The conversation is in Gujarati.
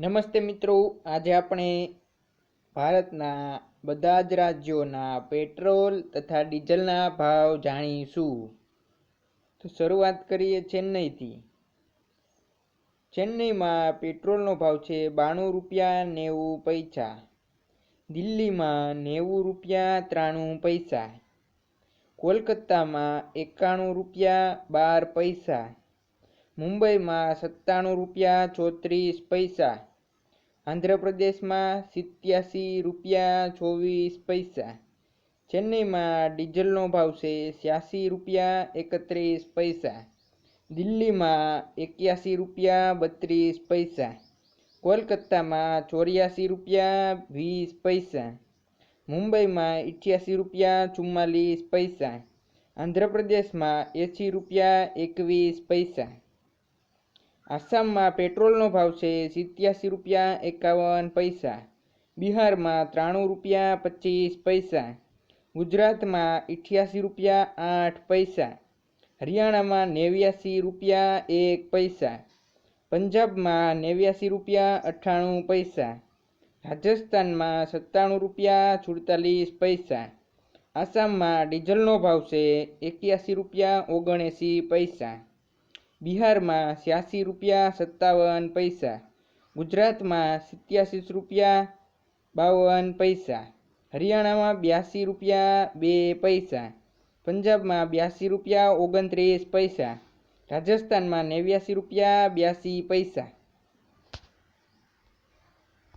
નમસ્તે મિત્રો. આજે આપણે ભારતના બધા જ રાજ્યોના પેટ્રોલ તથા ડીઝલના ભાવ જાણીશું. તો શરૂઆત કરીએ ચેન્નઈથી. ચેન્નઈમાં પેટ્રોલનો ભાવ છે બાણું રૂપિયા નેવું પૈસા. દિલ્હીમાં નેવું રૂપિયા ત્રાણું પૈસા. કોલકાતામાં એકાણું રૂપિયા બાર પૈસા. મુંબઈમાં સત્તાણું રૂપિયા ચોત્રીસ પૈસા. આંધ્રપ્રદેશમાં સિત્યાસી રૂપિયા ચોવીસ પૈસા. ચેન્નઈમાં ડીઝલનો ભાવ છે છ્યાસી રૂપિયા એકત્રીસ પૈસા. દિલ્હીમાં એક્યાસી રૂપિયા બત્રીસ પૈસા. કોલકાતામાં ચોર્યાસી રૂપિયા વીસ પૈસા. મુંબઈમાં ઇઠ્યાસી રૂપિયા ચુમ્માલીસ પૈસા. આંધ્રપ્રદેશમાં એંસી રૂપિયા એકવીસ પૈસા. આસામમાં પેટ્રોલનો ભાવ છે સિત્યાસી રૂપિયા એકાવન પૈસા. બિહારમાં ત્રાણું રૂપિયા પચીસ પૈસા. ગુજરાતમાં અઠ્યાસી રૂપિયા આઠ પૈસા. હરિયાણામાં નેવ્યાસી રૂપિયા એક પૈસા. પંજાબમાં નેવ્યાસી રૂપિયા અઠ્ઠાણું પૈસા. રાજસ્થાનમાં સત્તાણું રૂપિયા સુડતાલીસ પૈસા. આસામમાં ડીઝલનો ભાવ છે એક્યાસી રૂપિયા ઓગણએંસી પૈસા. બિહારમાં છ્યાસી રૂપિયા સત્તાવન પૈસા, ગુજરાતમાં સિત્યાસી રૂપિયા બાવન પૈસા, હરિયાણામાં બ્યાસી રૂપિયા બે પૈસા, પંજાબમાં બ્યાસી રૂપિયા ઓગણત્રીસ પૈસા, રાજસ્થાનમાં નેવ્યાસી રૂપિયા બ્યાસી પૈસા.